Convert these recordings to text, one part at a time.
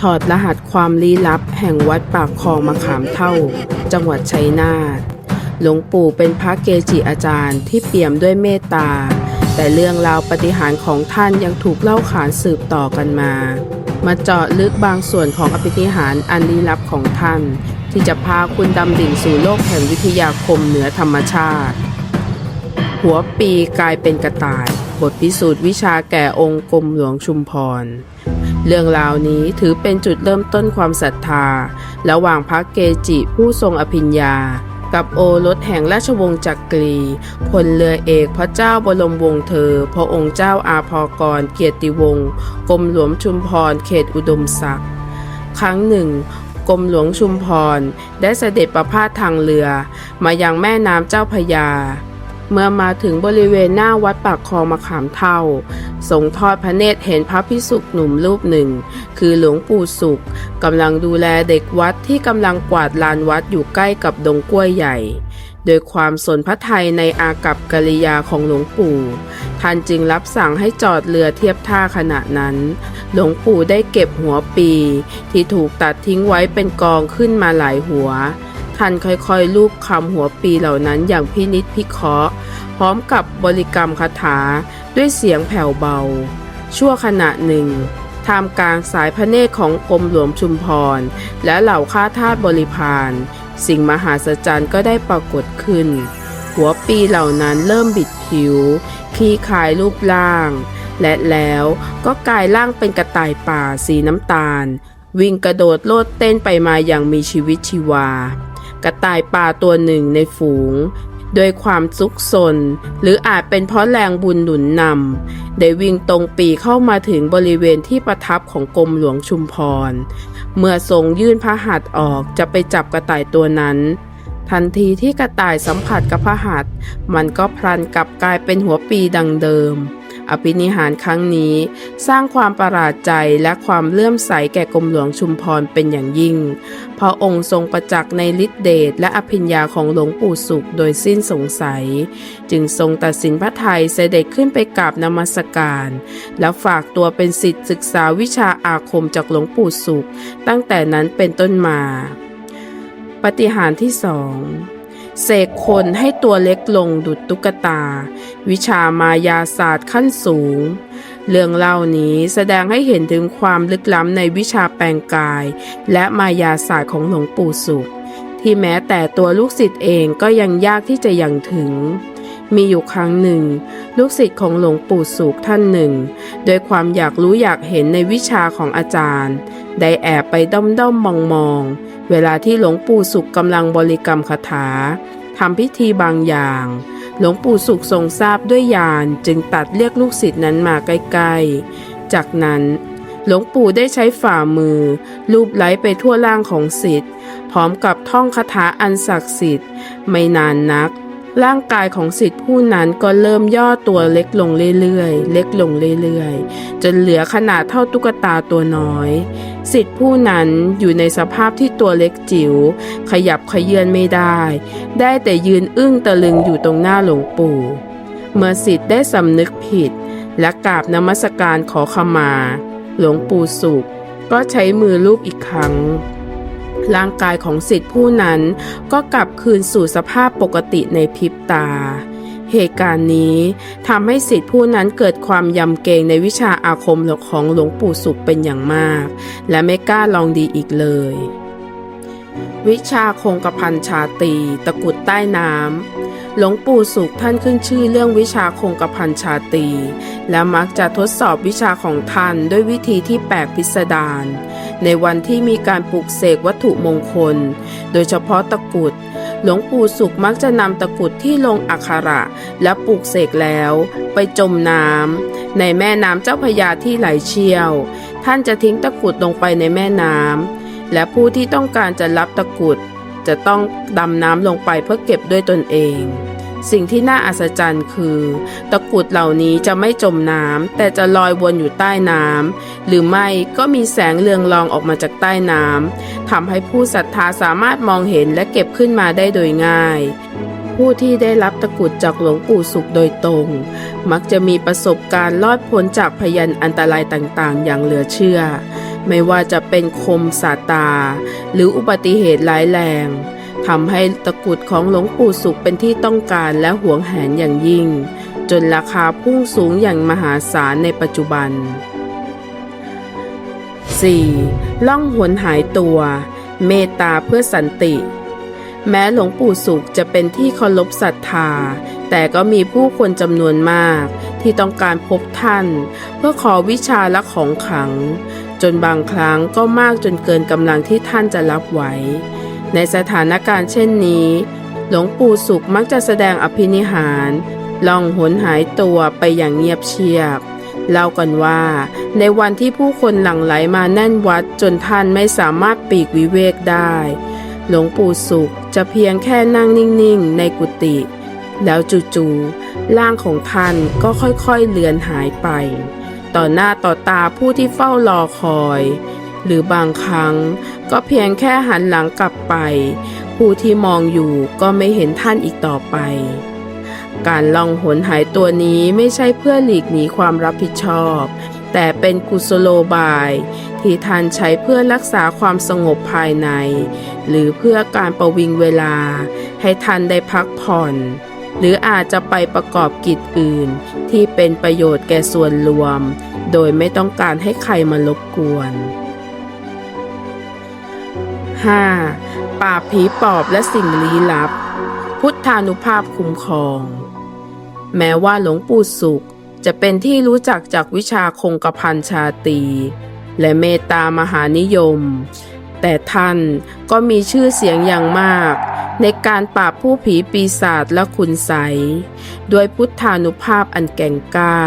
ถอดรหัสความลี้ลับ แห่งวัดปากคลองมะขามเท่า จังหวัดชัยนาทหลวงปู่เป็นพระเกจิอาจารย์ที่เปี่ยมด้วยเมตตา แต่เรื่องราวปฏิหารของท่านยังถูกเล่าขานสืบต่อกันมา มาเจาะลึกบางส่วนของอภินิหารอันลี้ลับของท่าน ที่จะพาคุณดำดิ่งสู่โลกแห่งวิทยาคมเหนือธรรมชาติ หัวปีกลายเป็นกระต่าย บทพิสูจน์วิชาแก่องค์กรมหลวงชุมพร เรื่องราวนี้ถือเป็นจุดเริ่มต้นความศรัทธา ระหว่างพระเกจิผู้ทรงอภิญญา กับโอรสแห่งราชวงศ์จักรีพลเรือเอกพระเจ้าบรมวงศ์เธอ พระองค์เจ้าอาภากร เกียรติวงศ์กรมหลวงชุมพรเขตอุดมศักดิ์ครั้งหนึ่งกรมหลวงชุมพร ได้เสด็จประพาสทางเรือ มายังแม่น้ำเจ้าพยา เมื่อมาถึงบริเวณหน้าวัดปากคลองมะขามเท่าทรงทอดพระเนตรเห็นพระพิสุกหนุ่มรูปหนึ่ง คือหลวงปู่สุขกำลังดูแลเด็กวัดที่กำลังกวาดลานวัดอยู่ใกล้กับดงกล้วยใหญ่ โดยความสนพระไทยในอากับกิริยาของหลวงปู่ ท่านจึงรับสั่งให้จอดเรือเทียบท่าขณะนั้น หลวงปู่ได้เก็บหัวปี ที่ถูกตัดทิ้งไว้เป็นกองขึ้นมาหลายหัว ท่านค่อยๆลูบคำหัวปีเหล่านั้นอย่างพินิษพิเคราะห์พร้อมกับบริกรรมคาถาด้วยเสียงแผ่วเบา ชั่วขณะหนึ่งท่ามกลางสายพระเนตรของกรมหลวงชุมพร และเหล่าข้าทาสบริพาร สิ่งมหาศจรรย์ก็ได้ปรากฏขึ้น หัวปีเหล่านั้นเริ่มบิดผิวคลี่คลายรูปร่าง และแล้วก็กลายร่างเป็นกระต่ายป่าสีน้ำตาล วิ่งกระโดดโลดเต้นไปมาอย่างมีชีวิตชีวา กระต่ายป่าตัวหนึ่งในฝูงโดยความซุกซนหรืออาจเป็นเพราะแรงบุญหนุนนำได้วิ่งตรงปีเข้ามาถึงบริเวณที่ประทับของกรมหลวงชุมพร เมื่อทรงยื่นพระหัตถ์ออกจะไปจับกระต่ายตัวนั้น ทันทีที่กระต่ายสัมผัสกับพระหัตถ์มันก็พลันกลับกลายเป็นหัวปีดังเดิม อภินิหารครั้งนี้ สร้างความประหลาดใจและความเลื่อมใสแก่กรมหลวงชุมพรเป็นอย่างยิ่ง พระองค์ทรงประจักษ์ในฤทธิเดชและอภิญญาของหลวงปู่สุขโดยสิ้นสงสัย จึงทรงตัดสินพระไทยเสด็จขึ้นไปกราบนมัสการ แล้วฝากตัวเป็นศิษย์ศึกษาวิชาอาคมจากหลวงปู่สุข ตั้งแต่นั้นเป็นต้นมา ปฏิหารที่สองเสกคนให้ตัวเล็กลงดุจตุ๊กตา วิชามายาศาสตร์ขั้นสูง เรื่องเล่านี้แสดงให้เห็นถึงความลึกล้ำในวิชาแปลงกาย และมายาศาสตร์ของหลวงปู่สุข ที่แม้แต่ตัวลูกศิษย์เองก็ยังยากที่จะยังถึง มีอยู่ครั้งหนึ่ง ลูกศิษย์ของหลวงปู่สุขท่านหนึ่งโดยความอยากรู้อยากเห็นในวิชาของอาจารย์ ได้แอบไปด้อมด้อมมองมองเวลาที่หลวงปู่สุขกำลังบริกรรมคาถาทำพิธีบางอย่าง หลวงปู่สุขทรงทราบด้วยญาณจึงตัดเรียกลูกศิษย์นั้นมาใกล้ๆ จากนั้นหลวงปู่ได้ใช้ฝ่ามือ ลูบไล้ไปทั่วร่างของศิษย์พร้อมกับท่องคาถาอันศักดิ์สิทธิ์ ไม่นานนัก ร่างกายของศิษย์ผู้นั้นก็เริ่มย่อตัวเล็กลงเรื่อยๆ เล็กลงเรื่อยๆ จนเหลือขนาดเท่าตุ๊กตาตัวน้อยศิษย์ผู้นั้นอยู่ในสภาพที่ตัวเล็กจิ๋ว ขยับขยื่นไม่ได้ ได้แต่ยืนอึ้งตะลึงอยู่ตรงหน้าหลวงปู่ เมื่อศิษย์ได้สำนึกผิด และกราบนมัสการขอขมา หลวงปู่สุข ก็ใช้มือลูบอีกครั้ง ร่างกายของสิทธิผู้นั้นก็กลับคืนสู่สภาพปกติในพริบตา เหตุการณ์นี้ทำให้สิทธิผู้นั้นเกิดความยำเกรงในวิชาอาคมของหลวงปู่สุขเป็นอย่างมาก และไม่กล้าลองดีอีกเลย วิชาคงกระพันชาตีตะกุดใต้น้ำหลวงปู่สุขท่านขึ้นชื่อเรื่องวิชาคงกระพันชาตี และมักจะทดสอบวิชาของท่านด้วยวิธีที่แปลกพิสดารในวันที่มีการปลูกเสกวัตถุมงคล โดยเฉพาะตะกุดหลวงปู่สุขมักจะนำตะกุดที่ลงอักขระและปลูกเสกแล้ว ไปจมน้ำในแม่น้ำเจ้าพยาที่ไหลเชี่ยว ท่านจะทิ้งตะกุดลงไปในแม่น้ำ และผู้ที่ต้องการจะรับตะกุด จะต้องดำน้ำลงไปเพื่อเก็บด้วยตนเอง สิ่งที่น่าอัศจรรย์คือ ตะกุดเหล่านี้จะไม่จมน้ำแต่จะลอยวนอยู่ใต้น้ำหรือไม่ก็มีแสงเรืองรองออกมาจากใต้น้ำทำให้ผู้ศรัทธาสามารถมองเห็นและเก็บขึ้นมาได้โดยง่ายผู้ที่ได้รับตะกุดจากหลวงปู่สุขโดยตรง มักจะมีประสบการณ์รอดพ้นจากพยันอันตรายต่างๆ อย่างเหลือเชื่อ ไม่ว่าจะเป็นคมสาตา หรืออุบัติเหตุร้ายแรงทำให้ตะกรุดของหลวงปู่สุขเป็นที่ต้องการและหวงแหนอย่างยิ่ง จนราคาพุ่งสูงอย่างมหาศาลในปัจจุบัน 4. ล่องหนหายตัว เมตตาเพื่อสันติ แม้หลวงปู่สุขจะเป็นที่เคารพศรัทธา แต่ก็มีผู้คนจำนวนมากที่ต้องการพบท่าน เพื่อขอวิชาและของขัง จนบางครั้งก็มากจนเกินกำลังที่ท่านจะรับไหว ในสถานการณ์เช่นนี้ หลวงปู่สุขมักจะแสดงอภินิหารล่องหนหายตัวไปอย่างเงียบเชียบเล่ากันว่า ในวันที่ผู้คนหลั่งไหลมาแน่นวัดจนท่านไม่สามารถปีกวิเวกได้ หลวงปู่สุขจะเพียงแค่นั่งนิ่งๆ ในกุฏิแล้วจู่ๆร่างของท่านก็ค่อยๆเลือนหายไป ต่อหน้าต่อตาผู้ที่เฝ้ารอคอย หรือบางครั้งก็เพียงแค่หันหลังกลับไป ผู้ที่มองอยู่ก็ไม่เห็นท่านอีกต่อไป การล่องหนหายตัวนี้ไม่ใช่เพื่อหลีกหนีความรับผิดชอบ แต่เป็นกุศโลบาย ที่ท่านใช้เพื่อรักษาความสงบภายใน หรือเพื่อการประวิงเวลา ให้ท่านได้พักผ่อน หรืออาจจะไปประกอบกิจอื่น ที่เป็นประโยชน์แก่ส่วนรวม โดยไม่ต้องการให้ใครมารบกวน 5. ป่าผีปอบและสิ่งลี้ลับ พุทธานุภาพคุ้มครอง แม้ว่าหลวงปู่สุขจะเป็นที่รู้จักจากวิชาคงกระพันชาตี และเมตตามหานิยม แต่ท่านก็มีชื่อเสียงอย่างมาก ในการปราบผู้ผีปีศาจและคุณไสด้วยพุทธานุภาพอันแก่งกล้า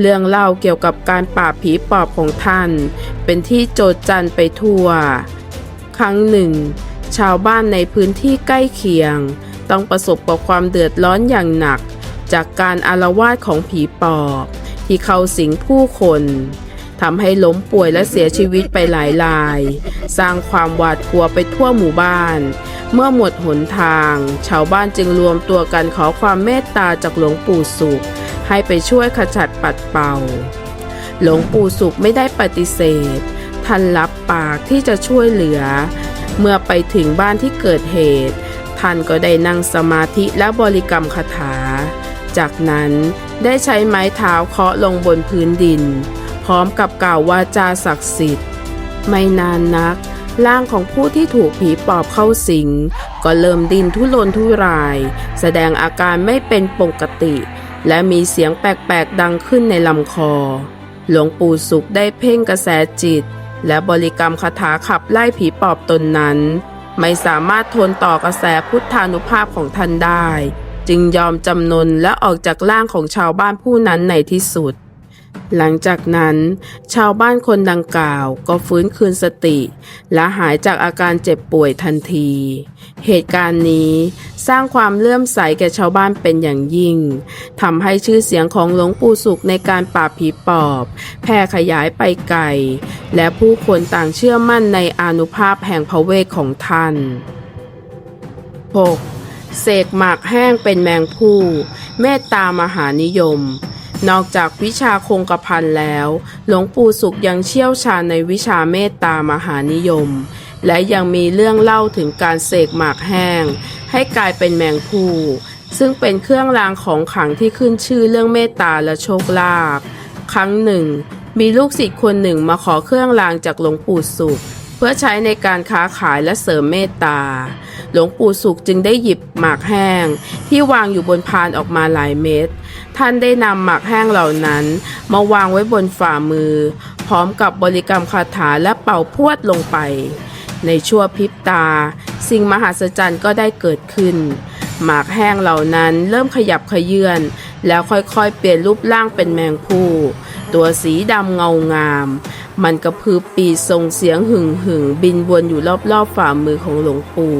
เรื่องเล่าเกี่ยวกับการปราบผีปอบของท่าน เป็นที่โจดจันไปทั่ว ครั้งหนึ่ง ชาวบ้านในพื้นที่ใกล้เคียง ต้องประสบกับความเดือดร้อนอย่างหนัก จากการอารวาสของผีปอบ ที่เข้าสิงผู้คนทำให้ล้มป่วยและเสียชีวิตไปหลายราย สร้างความหวาดกลัวไปทั่วหมู่บ้าน เมื่อหมดหนทาง ชาวบ้านจึงรวมตัวกันขอความเมตตาจากหลวงปู่สุข ให้ไปช่วยขจัดปัดเป่า หลวงปู่สุขไม่ได้ปฏิเสธ ท่านรับปากที่จะช่วยเหลือ เมื่อไปถึงบ้านที่เกิดเหตุ ท่านก็ได้นั่งสมาธิและบริกรรมคาถา จากนั้นได้ใช้ไม้เท้าเคาะลงบนพื้นดิน พร้อมกับกล่าววาจาศักดิ์สิทธิ์ ไม่นานนัก ร่างของผู้ที่ถูกผีปอบเข้าสิง ก็เริ่มดินทุรนทุราย แสดงอาการไม่เป็นปกติ และมีเสียงแปลกๆดังขึ้นในลำคอ หลวงปู่สุขได้เพ่งกระแสจิต และบริกรรมคาถาขับไล่ผีปอบตนนั้น ไม่สามารถทนต่อกระแสพุทธานุภาพของท่านได้ จึงยอมจำนนและออกจากร่างของชาวบ้านผู้นั้นในที่สุด หลังจากนั้นชาวบ้านคนดังกล่าวก็ฟื้นคืนสติ และหายจากอาการเจ็บป่วยทันที เหตุการณ์นี้สร้างความเลื่อมใสแก่ชาวบ้านเป็นอย่างยิ่งทำให้ชื่อเสียงของหลวงปู่สุขในการปราบผีปอบ แพร่ขยายไปไกล และผู้คนต่างเชื่อมั่นในอนุภาพแห่งพระเวทของท่าน 6. เสกหมากแห้งเป็นแมงผู้ เมตตามหานิยม นอกจากวิชาคงกระพันแล้ว หลวงปู่สุขยังเชี่ยวชาญในวิชาเมตตามหานิยม และยังมีเรื่องเล่าถึงการเสกหมากแห้ง ให้กลายเป็นแมงผู้ซึ่งเป็นเครื่องรางของขลังที่ขึ้นชื่อเรื่องเมตตาและโชคลาภครั้งหนึ่ง มีลูกศิษย์คนหนึ่งมาขอเครื่องรางจากหลวงปู่สุข พื่อใช้ในการค้าขายและเสริมเมตตา หลวงปู่สุขจึงได้หยิบหมากแห้ง ที่วางอยู่บนพานออกมาหลายเม็ด ท่านได้นำหมากแห้งเหล่านั้น มาวางไว้บนฝ่ามือ พร้อมกับบริกรรมคาถาและเป่าพวดลงไป ในชั่วพริบตา สิ่งมหัศจรรย์ก็ได้เกิดขึ้น หมากแห้งเหล่านั้นเริ่มขยับขยื่นแล้วค่อยๆ เปลี่ยนรูปร่างเป็นแมงผู้ ตัวสีดำเงางาม มันกระพือปีกส่งเสียงหึ่งหึ่งบินวนอยู่รอบๆฝ่ามือของหลวงปู่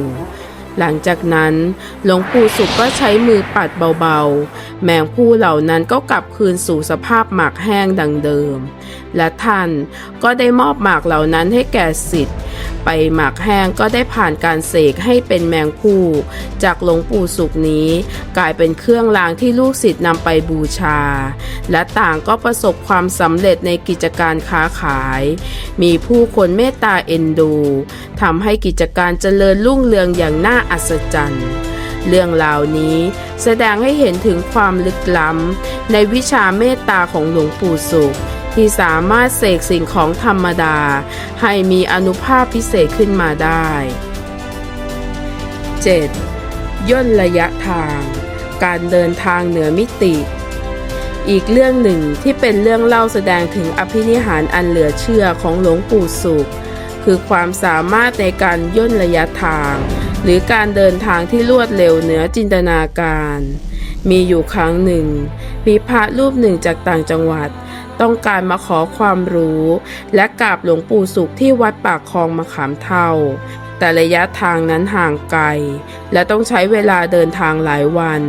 หลังจากนั้นหลวงปู่สุขก็ใช้มือปัดเบาๆ แมงผู้เหล่านั้นก็กลับคืนสู่สภาพหมากแห้งดังเดิม และท่านก็ได้มอบหมากเหล่านั้นให้แก่สิทธิ์ไปหมักแห้งก็ได้ผ่านการเสกให้เป็นแมงผู้ จากหลวงปู่สุกนี้ กลายเป็นเครื่องรางที่ลูกศิษย์นำไปบูชา และต่างก็ประสบความสำเร็จในกิจการค้าขาย มีผู้คนเมตตาเอ็นดูทำให้กิจการเจริญรุ่งเรืองอย่างน่าอัศจรรย์ เรื่องราวนี้แสดงให้เห็นถึงความลึกล้ำในวิชาเมตตาของหลวงปู่สุข ที่สามารถเสกสิ่งของธรรมดา ให้มีอนุภาพพิเศษขึ้นมาได้ 7. ย่นระยะทาง การเดินทางเหนือมิติอีกเรื่องหนึ่งที่เป็นเรื่องเล่าแสดงถึงอภินิหารอันเหลือเชื่อของหลวงปู่สุข คือความสามารถในการย่นระยะทาง หรือการเดินทางที่รวดเร็วเหนือจินตนาการ มีอยู่ครั้งหนึ่ง มีพระรูปหนึ่งจากต่างจังหวัด ต้องการมาขอความรู้ และกราบหลวงปู่สุขที่วัดปากคลองมะขามเท่า แต่ระยะทางนั้นห่างไกล และต้องใช้เวลาเดินทางหลายวัน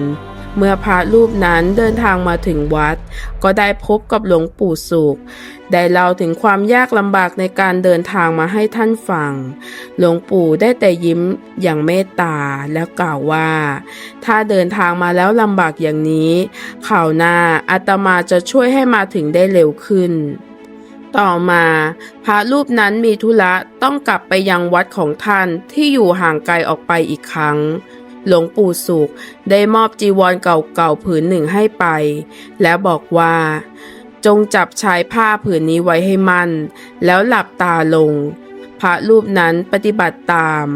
เมื่อพระรูปนั้นเดินทางมาถึงวัด ก็ได้พบกับหลวงปู่สุข ได้เล่าถึงความยากลำบากในการเดินทางมาให้ท่านฟัง หลวงปู่ได้แต่ยิ้มอย่างเมตตาแล้วกล่าวว่า ถ้าเดินทางมาแล้วลำบากอย่างนี้ข่าวหน้าอาตมาจะช่วยให้มาถึงได้เร็วขึ้น ต่อมาพระรูปนั้นมีธุระต้องกลับไปยังวัดของท่านที่อยู่ห่างไกลออกไปอีกครั้งหลวงปู่สุขได้มอบจีวรเก่าๆผืนหนึ่งให้ไป และบอกว่า จงจับชายผ้าผืนนี้ไว้ให้มั่น แล้วหลับตาลง พระรูปนั้นปฏิบัติตาม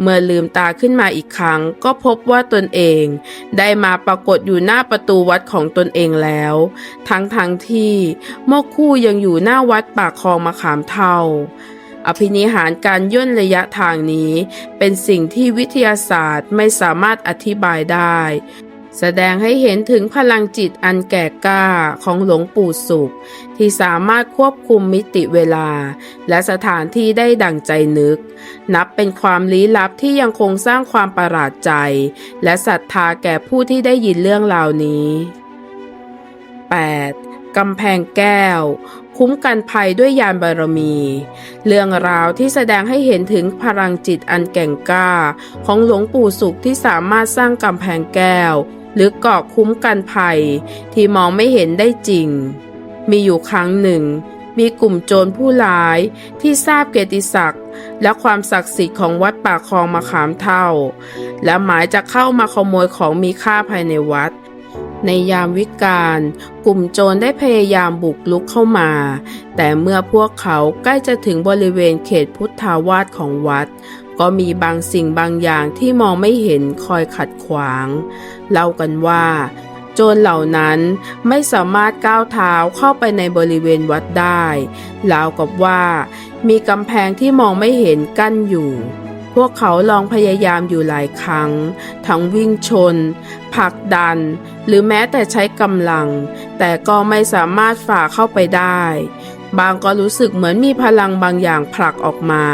เมื่อลืมตาขึ้นมาอีกครั้ง ก็พบว่าตนเอง ได้มาปรากฏอยู่หน้าประตูวัดของตนเองแล้ว ทั้งทั้งที่เมื่อคู่ยังอยู่หน้าวัดปากคลองมะขามเท่าอภินิหารการย่นระยะทางนี้ เป็นสิ่งที่วิทยาศาสตร์ไม่สามารถอธิบายได้ แสดงให้เห็นถึงพลังจิตอันแก่กล้าของหลวงปู่สุข ที่สามารถควบคุมมิติเวลา และสถานที่ได้ดั่งใจนึก นับเป็นความลี้ลับที่ยังคงสร้างความประหลาดใจ และศรัทธาแก่ผู้ที่ได้ยินเรื่องราวนี้ 8. กำแพงแก้ว คุ้มกันภัยด้วยยานบารมี เรื่องราวที่แสดงให้เห็นถึงพลังจิตอันแก่งกล้า ของหลวงปู่สุขที่สามารถสร้างกำแพงแก้ว หรือเกาะคุ้มกันภัย ที่มองไม่เห็นได้จริง มีอยู่ครั้งหนึ่ง มีกลุ่มโจรผู้ร้ายที่ทราบเกียรติศักดิ์และความศักดิ์สิทธิ์ของวัดป่าคลองมะขามเท่า และหมายจะเข้ามาขโมยของมีค่าภายในวัดในยามวิกาลกลุ่มโจรได้พยายามบุกลุกเข้ามา แต่เมื่อพวกเขาใกล้จะถึงบริเวณเขตพุทธาวาสของวัด ก็มีบางสิ่งบางอย่างที่มองไม่เห็นคอยขัดขวาง เล่ากันว่า โจรเหล่านั้นไม่สามารถก้าวเท้าเข้าไปในบริเวณวัดได้ราวกับว่า มีกำแพงที่มองไม่เห็นกั้นอยู่ พวกเขาลองพยายามอยู่หลายครั้ง ทั้งวิ่งชนผลักดัน หรือแม้แต่ใช้กำลัง แต่ก็ไม่สามารถฝ่าเข้าไปได้บางก็รู้สึกเหมือนมีพลังบางอย่างผลักออกมา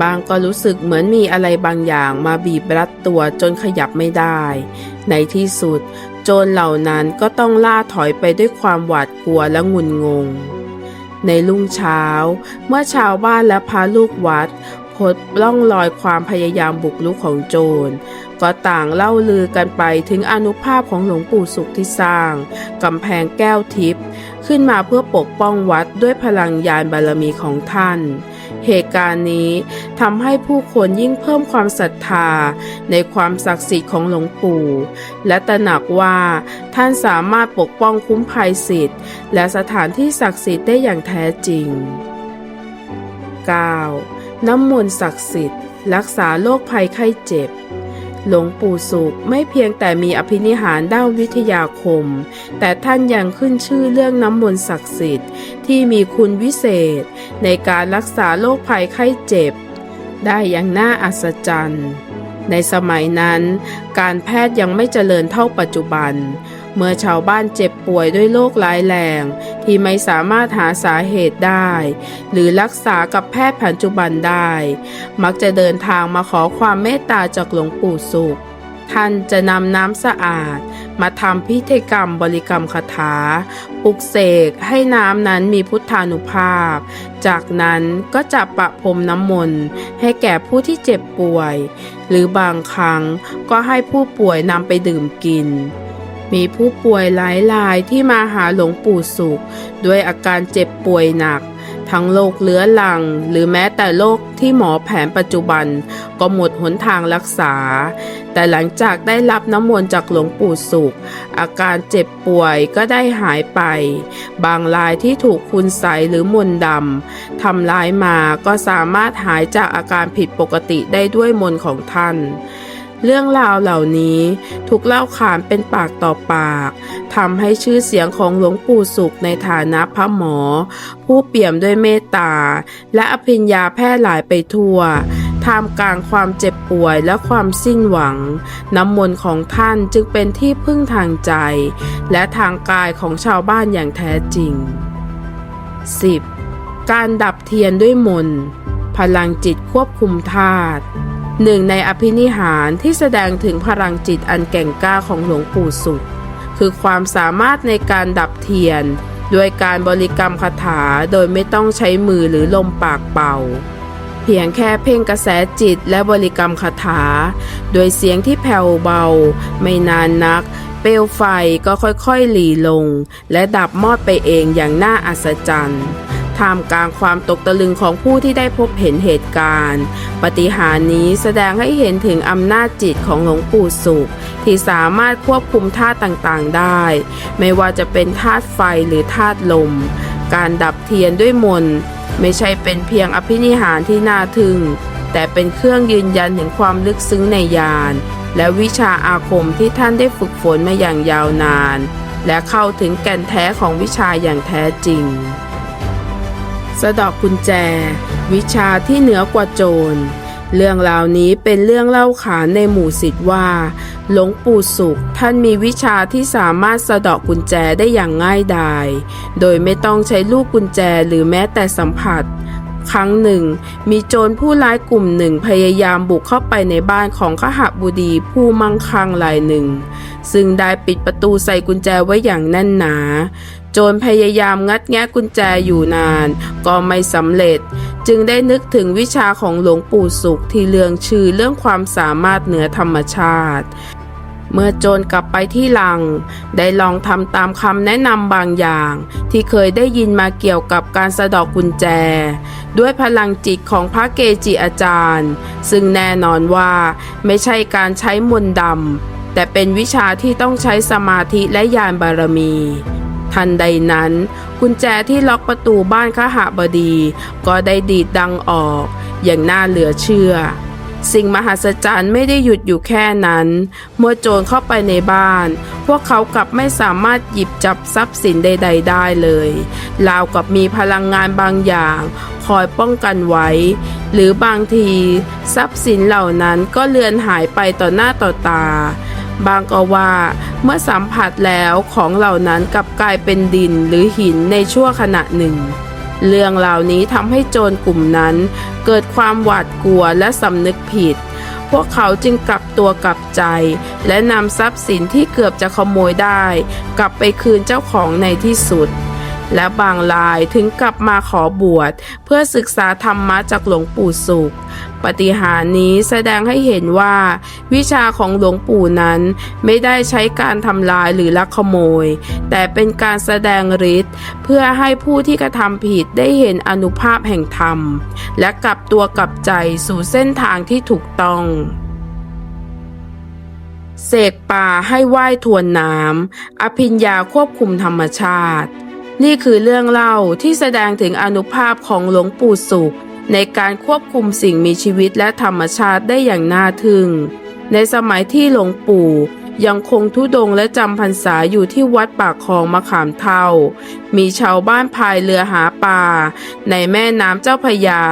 บางก็รู้สึกเหมือนมีอะไรบางอย่างมาบีบรัดตัวจนขยับไม่ได้ ในที่สุด โจรเหล่านั้นก็ต้องล่าถอยไปด้วยความหวาดกลัวและงุนงง ในรุ่งเช้า เมื่อชาวบ้านและพาลูกวัดพบร่องรอยความพยายามบุกรุกของโจร ก็ต่างเล่าลือกันไปถึงอนุภาพของหลวงปู่สุขที่สร้างกำแพงแก้วทิพย์ขึ้นมาเพื่อปกป้องวัดด้วยพลังยานบารมีของท่าน เหตุการณ์นี้ทำให้ผู้คนยิ่งเพิ่มความศรัทธาในความศักดิ์สิทธิ์ของหลวงปู่ และตระหนักว่าท่านสามารถปกป้องคุ้มภัยสิทธิ์ และสถานที่ศักดิ์สิทธิ์ได้อย่างแท้จริง 9. น้ำมนต์ศักดิ์สิทธิ์ รักษาโรคภัยไข้เจ็บ หลวงปู่สุขไม่เพียงแต่มีอภินิหารด้านวิทยาคม แต่ท่านยังขึ้นชื่อเรื่องน้ำมนต์ศักดิ์สิทธิ์ที่มีคุณวิเศษ ในการรักษาโรคภัยไข้เจ็บ ได้อย่างน่าอัศจรรย์ ในสมัยนั้น การแพทย์ยังไม่เจริญเท่าปัจจุบัน เมื่อชาวบ้านเจ็บป่วยด้วยโรคร้ายแรงที่ไม่สามารถหาสาเหตุได้ หรือรักษากับแพทย์ปัจจุบันได้ มักจะเดินทางมาขอความเมตตาจากหลวงปู่สุข ท่านจะนำน้ำสะอาด มาทำพิธีกรรมบริกรรมคาถาปลุกเสกให้น้ำนั้นมีพุทธานุภาพ จากนั้นก็จะประพรมน้ำมนต์ให้แก่ผู้ที่เจ็บป่วย หรือบางครั้งก็ให้ผู้ป่วยนำไปดื่มกิน มีผู้ป่วยหลายรายที่มาหาหลวงปู่สุข ด้วยอาการเจ็บป่วยหนัก ทั้งโรคเรื้อรัง หรือแม้แต่โรคที่หมอแผนปัจจุบัน ก็หมดหนทางรักษา แต่หลังจากได้รับน้ำมนต์จากหลวงปู่สุข อาการเจ็บป่วยก็ได้หายไป บางรายที่ถูกคุณใสหรือมนต์ดำทำร้ายมาก็สามารถหายจากอาการผิดปกติได้ด้วยมนต์ของท่าน เรื่องราวเหล่านี้ถูกเล่าขานเป็นปากต่อปากทำให้ชื่อเสียงของหลวงปู่สุขในฐานะพระหมอ ผู้เปี่ยมด้วยเมตตา และอภิญญาแพร่หลายไปทั่วท่ามกลางความเจ็บป่วยและความสิ้นหวัง น้ำมนต์ของท่านจึงเป็นที่พึ่งทางใจ และทางกายของชาวบ้านอย่างแท้จริง 10. การดับเทียนด้วยมนต์พลังจิตควบคุมธาตุ หนึ่งในอภินิหารที่แสดงถึงพลังจิตอันแก่งกล้าของหลวงปู่สุขคือความสามารถในการดับเทียน ด้วยการบริกรรมคาถาโดยไม่ต้องใช้มือหรือลมปากเป่า เพียงแค่เพ่งกระแสจิตและบริกรรมคาถา โดยเสียงที่แผ่วเบา ไม่นานนัก เปลวไฟก็ค่อยๆหลีลง และดับมอดไปเองอย่างน่าอัศจรรย์ ท่ามกลางความตกตะลึงของผู้ที่ได้พบเห็นเหตุการณ์ ปฏิหารนี้แสดงให้เห็นถึงอำนาจจิตของหลวงปู่สุข ที่สามารถควบคุมธาตุต่างๆได้ ไม่ว่าจะเป็นธาตุไฟหรือธาตุลม การดับเทียนด้วยมนต์ไม่ใช่เป็นเพียงอภินิหารที่น่าทึ่ง แต่เป็นเครื่องยืนยันถึงความลึกซึ้งในญาณและวิชาอาคมที่ท่านได้ฝึกฝนมาอย่างยาวนาน และเข้าถึงแก่นแท้ของวิชาอย่างแท้จริง สะดอกกุญแจ วิชาที่เหนือกว่าโจร เรื่องราวนี้เป็นเรื่องเล่าขานในหมู่สิทธิ์ว่า หลวงปู่สุขท่านมีวิชาที่สามารถสะดอกกุญแจได้อย่างง่ายดาย โดยไม่ต้องใช้ลูกกุญแจหรือแม้แต่สัมผัสครั้งหนึ่ง มีโจรผู้ร้ายกลุ่มหนึ่งพยายามบุกเข้าไปในบ้านของขหบุดีผู้มั่งคั่งรายหนึ่ง ซึ่งได้ปิดประตูใส่กุญแจไว้อย่างแน่นหนา จรพยายามงัดแงะกุญแจอยู่นาน ก็ไม่สำเร็จ จึงได้นึกถึงวิชาของหลวงปู่สุขที่เลืองชื่อเรื่องความสามารถเหนือธรรมชาติ เมื่อโจรกลับไปที่ลัง ได้ลองทำตามคำแนะนำบางอย่าง ที่เคยได้ยินมาเกี่ยวกับการสะดอกกุญแจ ด้วยพลังจิตของพระเกจิอาจารย์ ซึ่งแน่นอนว่าไม่ใช่การใช้มนต์ดำแต่เป็นวิชาที่ต้องใช้สมาธิและญาณบารมี ทันใดนั้น กุญแจที่ล็อกประตูบ้านขหาบดี ก็ได้ดีดดังออก อย่างน่าเหลือเชื่อ สิ่งมหัศจรรย์ไม่ได้หยุดอยู่แค่นั้น เมื่อโจรเข้าไปในบ้าน พวกเขากลับไม่สามารถหยิบจับทรัพย์สินใด ๆ ได้เลยราวกับมีพลังงานบางอย่าง คอยป้องกันไว้ หรือบางที ทรัพย์สินเหล่านั้นก็เลือนหายไปต่อหน้าต่อตา บางก็ว่าเมื่อสัมผัสแล้วของเหล่านั้นกลับกลายเป็นดินหรือหินในชั่วขณะหนึ่ง เรื่องเหล่านี้ทำให้โจรกลุ่มนั้น เกิดความหวาดกลัวและสำนึกผิด พวกเขาจึงกลับตัวกลับใจ และนำทรัพย์สินที่เกือบจะขโมยได้ กลับไปคืนเจ้าของในที่สุด และบางรายถึงกลับมาขอบวชเพื่อศึกษาธรรมะจากหลวงปู่สุข ปฏิหารนี้แสดงให้เห็นว่า วิชาของหลวงปู่นั้นไม่ได้ใช้การทำลายหรือลักขโมย แต่เป็นการแสดงฤทธิ์เพื่อให้ผู้ที่กระทำผิดได้เห็นอนุภาพแห่งธรรม และกลับตัวกลับใจสู่เส้นทางที่ถูกต้องเสกป่าให้ว่ายทวนน้ำ อภิญญาควบคุมธรรมชาติ นี่คือเรื่องเล่าที่แสดงถึงอนุภาพของหลวงปู่สุข ในการควบคุมสิ่งมีชีวิตและธรรมชาติได้อย่างน่าทึ่ง ในสมัยที่หลวงปู่ยังคงทุดงและจำพรรษาอยู่ที่วัดปากคลองมะขามเท่า มีชาวบ้านพายเรือหาปลาในแม่น้ำเจ้าพยา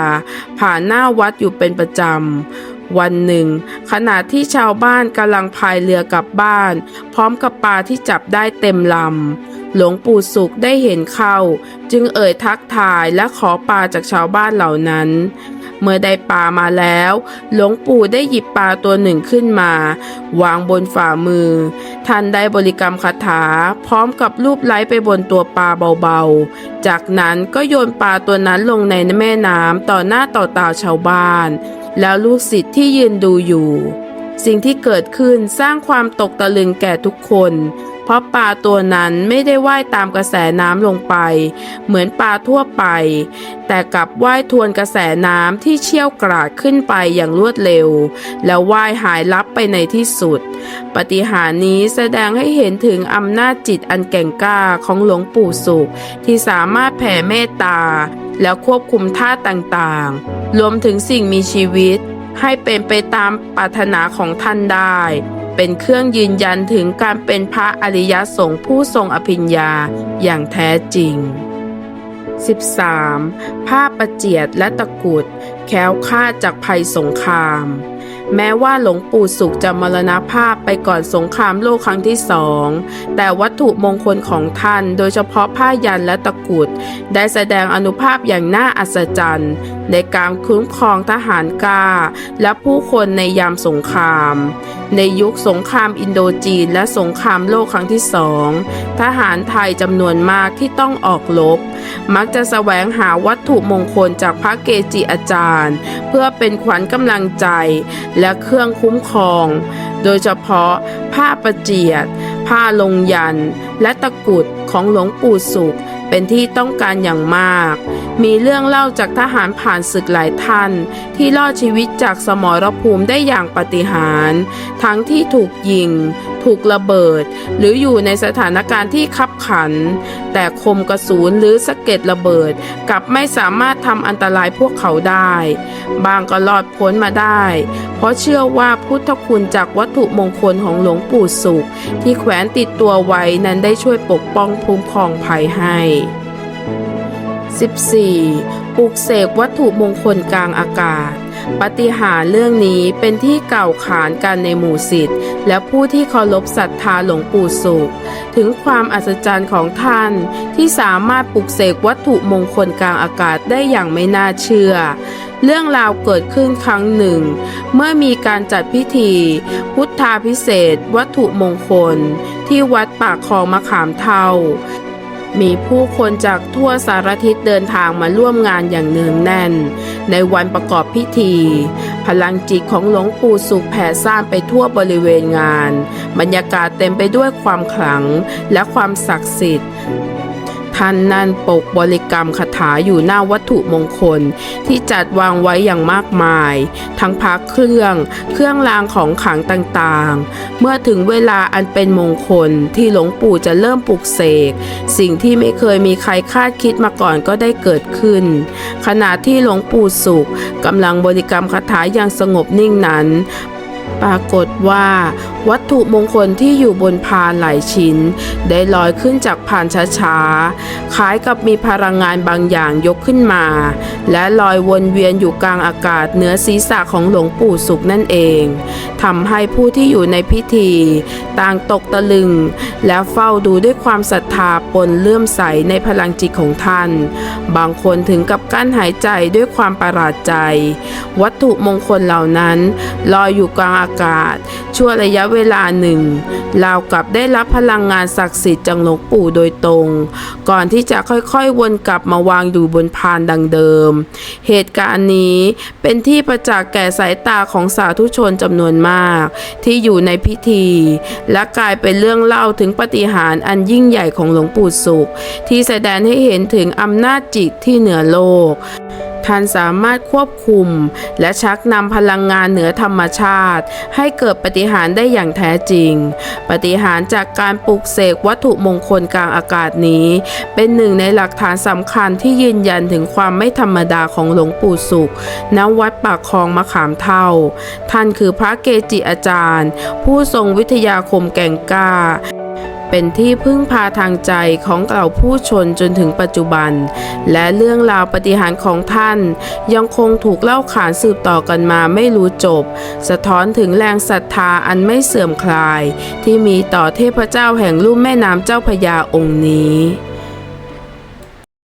ผ่านหน้าวัดอยู่เป็นประจำ วันหนึ่ง ขณะที่ชาวบ้านกำลังพายเรือกลับบ้าน พร้อมกับปลาที่จับได้เต็มลำ หลวงปู่สุขได้เห็นเข้า จึงเอ่ยทักทายและขอปลาจากชาวบ้านเหล่านั้น เมื่อได้ปลามาแล้ว หลวงปู่ได้หยิบปลาตัวหนึ่งขึ้นมา วางบนฝ่ามือ ท่านได้บริกรรมคาถาพร้อมกับรูปไล้ไปบนตัวปลาเบาๆ จากนั้นก็โยนปลาตัวนั้นลงในแม่น้ำต่อหน้าต่อตาชาวบ้าน แล้วลูกศิษย์ที่ยืนดูอยู่ สิ่งที่เกิดขึ้นสร้างความตกตะลึงแก่ทุกคน เพราะปลาตัวนั้นไม่ได้ว่ายตามกระแสน้ำลงไป เหมือนปลาทั่วไป แต่กลับว่ายทวนกระแสน้ำที่เชี่ยวกราดขึ้นไปอย่างรวดเร็ว แล้วว่ายหายลับไปในที่สุด ปฏิหารนี้แสดงให้เห็นถึงอำนาจจิตอันแก่งกล้าของหลวงปู่สุข ที่สามารถแผ่เมตตา แล้วควบคุมท่าตุต่างๆ รวมถึงสิ่งมีชีวิตให้เป็นไปตามปรารถนาของท่านได้ เป็นเครื่องยืนยันถึงการเป็นพระอริยสงฆ์ผู้ทรงอภิญญาอย่างแท้จริง 13. ผ้าประเจียดและตะกุดแคล้วคลาดจากภัยสงคราม แม้ว่าหลวงปู่สุขจะมรณภาพไปก่อนสงครามโลกครั้งที่สอง แต่วัตถุมงคลของท่านโดยเฉพาะผ้ายันและตะกุด ได้แสดงอนุภาพอย่างน่าอัศจรรย์ในการคุ้มครองทหารกล้าและผู้คนในยามสงคราม ในยุคสงครามอินโดจีนและสงครามโลกครั้งที่สองทหารไทยจำนวนมากที่ต้องออกรบมักจะแสวงหาวัตถุมงคลจากพระเกจิอาจารย์ เพื่อเป็นขวัญกำลังใจและเครื่องคุ้มครอง โดยเฉพาะผ้าประเจียด ผ้าลงยัน และตะกรุดของหลวงปู่สุข เป็นที่ต้องการอย่างมาก มีเรื่องเล่าจากทหารผ่านศึกหลายท่าน ที่รอดชีวิตจากสมรภูมิได้อย่างปาฏิหาริย์ทั้งที่ถูกยิงถูกระเบิด หรืออยู่ในสถานการณ์ที่คับขัน แต่คมกระสุนหรือสะเก็ดระเบิดกลับไม่สามารถทำอันตรายพวกเขาได้ บางก็รอดพ้นมาได้ เพราะเชื่อว่าพุทธคุณจากวัตถุมงคลของหลวงปู่สุข ที่แขวนติดตัวไว้นั้นได้ช่วยปกป้องภูมิครองภัยให้ 14. ปลุกเสกวัตถุมงคลกลางอากาศ ปฏิหารเรื่องนี้เป็นที่เก่าขานกันในหมู่สิทธิ์ และผู้ที่เคารพศรัทธาหลวงปู่สุข ถึงความอัศจรรย์ของท่าน ที่สามารถปลุกเสกวัตถุมงคลกลางอากาศได้อย่างไม่น่าเชื่อ เรื่องราวเกิดขึ้นครั้งหนึ่ง เมื่อมีการจัดพิธี พุทธาพิเศษวัตถุมงคล ที่วัดปากคลองมะขามเทา มีผู้คนจากทั่วสารทิศเดินทางมาร่วมงานอย่างเนืองแน่น ในวันประกอบพิธี พลังจิตของหลวงปู่สุขแผ่ซ่านไปทั่วบริเวณงาน บรรยากาศเต็มไปด้วยความขลังและความศักดิ์สิทธิ์ ท่านนั่นปกบริกรรมคาถาอยู่หน้าวัตถุมงคลที่จัดวางไว้อย่างมากมาย ทั้งพักเครื่อง เครื่องรางของขลังต่างๆ เมื่อถึงเวลาอันเป็นมงคลที่หลวงปู่จะเริ่มปลุกเสก สิ่งที่ไม่เคยมีใครคาดคิดมาก่อนก็ได้เกิดขึ้น ขณะที่หลวงปู่สุขกำลังบริกรรมคาถาอย่างสงบนิ่งนั้น ปรากฏว่า วัตถุมงคลที่อยู่บนพานหลายชิ้น ได้ลอยขึ้นจากพานช้าๆ คล้ายกับมีพลังงานบางอย่างยกขึ้นมา และลอยวนเวียนอยู่กลางอากาศเหนือศีรษะของหลวงปู่สุขนั่นเองทำให้ผู้ที่อยู่ในพิธี ต่างตกตะลึง และเฝ้าดูด้วยความศรัทธาปนเลื่อมใสในพลังจิตของท่าน บางคนถึงกับกั้นหายใจด้วยความประหลาดใจ วัตถุมงคลเหล่านั้น ลอยอยู่กลางอากาศ ชั่วระยะเวลาหนึ่งราวกับได้รับพลังงานศักดิ์สิทธิ์จากหลวงปู่โดยตรง ก่อนที่จะค่อยๆวนกลับมาวางอยู่บนพานดังเดิม เหตุการณ์นี้เป็นที่ประจักษ์แก่สายตาของสาธุชนจำนวนมาก ที่อยู่ในพิธี และกลายเป็นเรื่องเล่าถึงปฏิหารอันยิ่งใหญ่ของหลวงปู่สุข ที่แสดงให้เห็นถึงอำนาจจิตที่เหนือโลก ท่านสามารถควบคุม และชักนำพลังงานเหนือธรรมชาติ ให้เกิดปฏิหารได้อย่างแท้จริง ปฏิหารจากการปลุกเสกวัตถุมงคลกลางอากาศนี้ เป็นหนึ่งในหลักฐานสำคัญที่ยืนยันถึงความไม่ธรรมดาของหลวงปู่สุข ณ วัดปากคลองมะขามเท่า ท่านคือพระเกจิอาจารย์ ผู้ทรงวิทยาคมแก่งกล้า เป็นที่พึ่งพาทางใจของเราผู้ชนจนถึงปัจจุบัน และเรื่องราวปฏิหารของท่าน ยังคงถูกเล่าขานสืบต่อกันมาไม่รู้จบ สะท้อนถึงแรงศรัทธาอันไม่เสื่อมคลาย ที่มีต่อเทพเจ้าแห่งลุ่มแม่น้ำเจ้าพยาองค์นี้